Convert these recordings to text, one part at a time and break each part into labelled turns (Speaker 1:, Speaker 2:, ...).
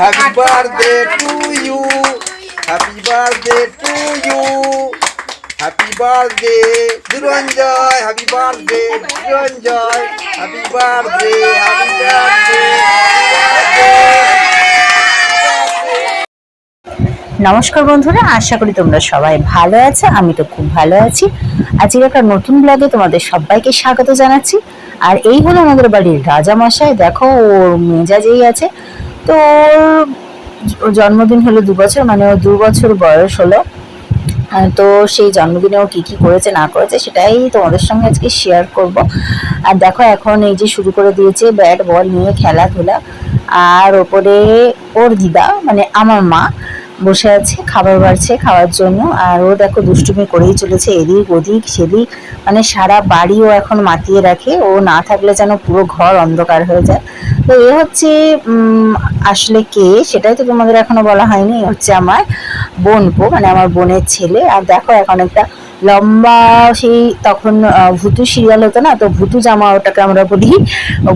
Speaker 1: Happy birthday to you happy birthday to you happy birthday Duranjoy happy birthday Duranjoy happy birthday happy birthday
Speaker 2: নমস্কার বন্ধুরা আশা করি তোমরা সবাই ভালো আছো আমি তো খুব ভালো আছি। আজকের একটা নতুন ব্লগে তোমাদের সবাইকে স্বাগত জানাচ্ছি। আর এই হলো আমাদের বাড়ির রাজামশাই দেখো ওর মেজাজেই আছে। তো ওর জন্মদিন হলো দু বছর মানে ও দু বছর বয়স হলো। তো সেই জন্মদিনে ও কী কী করেছে, না করেছে, সেটাই তোমাদের সঙ্গে আজকে শেয়ার করব। আর দেখো, এখন এই যে শুরু করে দিয়েছে ব্যাট বল নিয়ে খেলাধুলা। আর ওপরে ওর দিদা মানে আমার মা, বসে আছে, খাবার বাড়ছে খাওয়ার জন্য। আর ও দেখো, দুষ্টুমি করেই চলেছে, এদিক ওদিক, সেদিক। মানে সারা বাড়িও এখন মাতিয়ে রাখে। ও না থাকলে যেন পুরো ঘর অন্ধকার হয়ে যায়। তো এ হচ্ছে আসলে কে সেটাই তো তোমাদের এখনও বলা হয়নি হচ্ছে আমার বোনপো মানে আমার বোনের ছেলে। আর দেখো এখন একটা লম্বা সেই তখন ভুতু সিরিয়াল হতো না, তো ভুতু জামা ওটাকে আমরা বলি,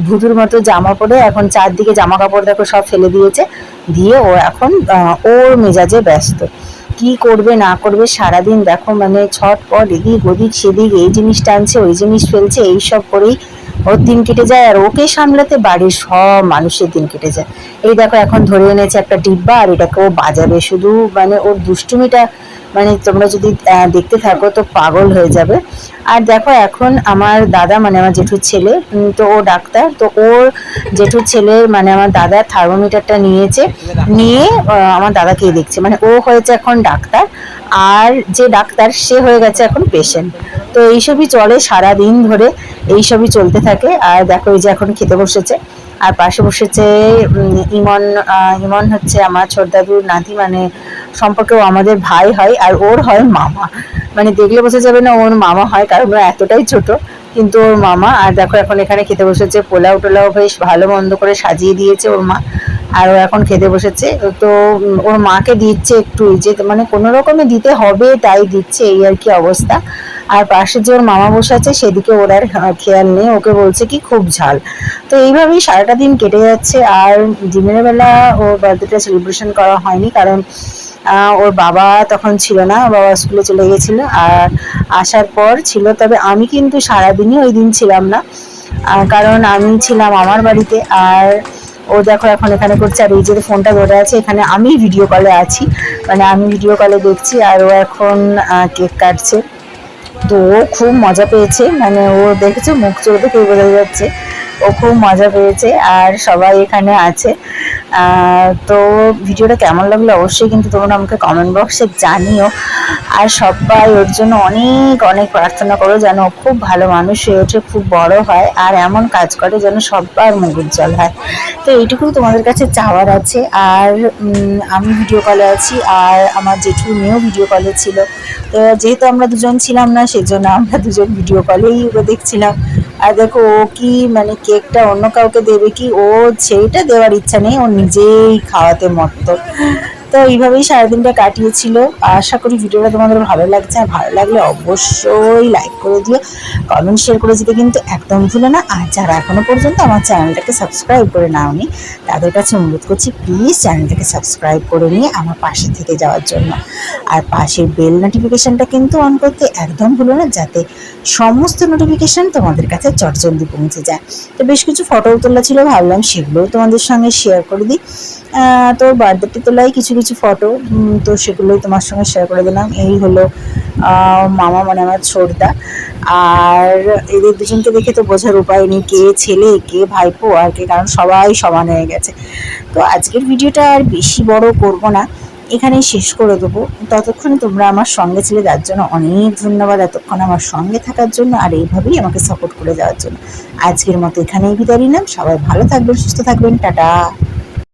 Speaker 2: ভুতুর মতো জামা পরে এখন চারদিকে জামা কাপড় দেখো সব ফেলে দিয়েছে। দিয়ে ও এখন ওর মেজাজে ব্যস্ত। কি করবে, না করবে, সারাদিন দেখো মানে ছট ছটপট, এদিক ওদিক, সেদিক, এই জিনিস টানছে, ওই জিনিস ফেলছে এইসব করেই ওর দিন কেটে যায় আর ওকে সামলাতে বাড়ির সব মানুষের দিন কেটে যায়। এই দেখো, এখন ধরে এনেছে একটা ডিব্বা আর এটাকে ও বাজাবে। শুধু মানে ওর দুষ্টুমিটা মানে তোমরা যদি দেখতে থাকো তো পাগল হয়ে যাবে। আর দেখো, এখন আমার দাদা মানে আমার জেঠুর ছেলে তো ও ডাক্তার, তো ওর জেঠুর ছেলের মানে আমার দাদা থার্মোমিটারটা নিয়েছে, নিয়ে আমার দাদাকে দেখছে। মানে ও হয়েছে এখন ডাক্তার, আর যে ডাক্তার, সে হয়ে গেছে এখন পেশেন্ট তো এইসবই চলে সারা দিন ধরে, এইসবই চলতে থাকে। আর দেখো এই যে এখন খেতে বসেছে। আর পাশে বসেছে ইমন ইমন হচ্ছে আমার ছোট দাদুর নাতি মানে সম্পর্কেও আমাদের ভাই হয়, আর ওর হয় মামা। মানে দেখলে বোঝা যাবে না ওর মামা হয়, কারণ ওরা এতটাই ছোট, কিন্তু ওর মামা। আর দেখো এখন এখানে খেতে বসেছে, পোলাও টোলাও বেশ ভালো মন্দ করে সাজিয়ে দিয়েছে ওর মা। আর ও এখন খেতে বসেছে, তো ওর মাকে দিচ্ছে একটু যে মানে কোনো রকমে দিতে হবে, তাই দিচ্ছে, এই আর কি অবস্থা। আর পাশে যে ওর মামা বসে আছে, সেদিকে ওর আর খেয়াল নেই। ওকে বলছে কি, খুব ঝাল। তো এইভাবেই সারাটা দিন কেটে যাচ্ছে। আর দিনের বেলা ওর বার্থডেটা সেলিব্রেশন করা হয়নি, কারণ ওর বাবা তখন ছিল না, বাবা স্কুলে চলে গেছিল। আর আসার পর ছিল, তবে আমি কিন্তু সারাদিনই ওই দিন ছিলাম না। কারণ আমি ছিলাম আমার বাড়িতে। আর ও দেখো, এখন এখানে করছে। আর এই যে ফোনটা ধরে আছে, এখানে আমি ভিডিও কলে আছি। মানে আমি ভিডিও কলে দেখছি, আর ও এখন কেক কাটছে। তো ও খুব মজা পেয়েছে। মানে ও দেখেছে মুখ চোখ দেখে বোঝা যাচ্ছে। ও খুব মজা পেয়েছে আর সবাই এখানে আছে। তো ভিডিওটা কেমন লাগল অবশ্যই কিন্তু তোমরা আমাকে কমেন্ট বক্সে জানিও। আর সবাই ওর জন্য অনেক অনেক প্রার্থনা করো যেন খুব ভালো মানুষ হয়ে ওঠে, খুব বড় হয়, আর এমন কাজ করে যেন সবার মুখ উজ্জ্বল হয়। তো এইটুকু তোমাদের কাছে চাওয়ার আছে। আর আমি ভিডিও কলে আছি, আর আমার জেঠু মেয়েও ভিডিও কলে ছিল। তো যেহেতু আমরা দুজন ছিলাম না, সেজন্য আমরা দুজন ভিডিও কলেই ওকে দেখছিলাম। আর দেখো, ও কি মানে কেকটা অন্য কাউকে দেবে কি? ও সেইটা দেওয়ার ইচ্ছা নেই, ও নিজেই খাওয়াতে মত্ত। তো এইভাবেই সারাদিনটা কাটিয়েছিল। আশা করি ভিডিওটা তোমাদের ভালো লাগছে। আর ভালো লাগলে অবশ্যই লাইক করে দিও। কমেন্ট শেয়ার করে দিতে কিন্তু একদম ভুলো না। আর যারা এখনও পর্যন্ত আমার চ্যানেলটাকে সাবস্ক্রাইব করে নাওনি, তাদের কাছে অনুরোধ করছি প্লিজ চ্যানেলটাকে সাবস্ক্রাইব করে নিয়ে আমার পাশে থেকে যাওয়ার জন্য। আর পাশের বেল নোটিফিকেশানটা কিন্তু অন করতে একদম ভুলো না, যাতে সমস্ত নোটিফিকেশান তোমাদের কাছে চটজলদি পৌঁছে যায়। তো বেশ কিছু ফটো তোলা ছিল, ভাবলাম সেগুলোও তোমাদের সঙ্গে শেয়ার করে দিই। তো বার্থডে তোলাই কিছু কিছু ফটো তো সেগুলোই তোমার সঙ্গে শেয়ার করে দিলাম। এই হলো মামা মানে আমার ছোটদা। আর এদের দুজনকে দেখে তো বোঝার উপায় নেই, কে ছেলে, কে ভাইপো আর কে, কারণ সবাই সমান হয়ে গেছে। তো আজকের ভিডিওটা আর বেশি বড় করব না, এখানেই শেষ করে দেবো। ততক্ষণে তোমরা আমার সঙ্গে ছিলে, যার জন্য অনেক ধন্যবাদ এতক্ষণ আমার সঙ্গে থাকার জন্য আর এইভাবেই আমাকে সাপোর্ট করে যাওয়ার জন্য। আজকের মতো এখানেই বিদায় নিলাম। সবাই ভালো থাকবেন, সুস্থ থাকবেন, টাটা।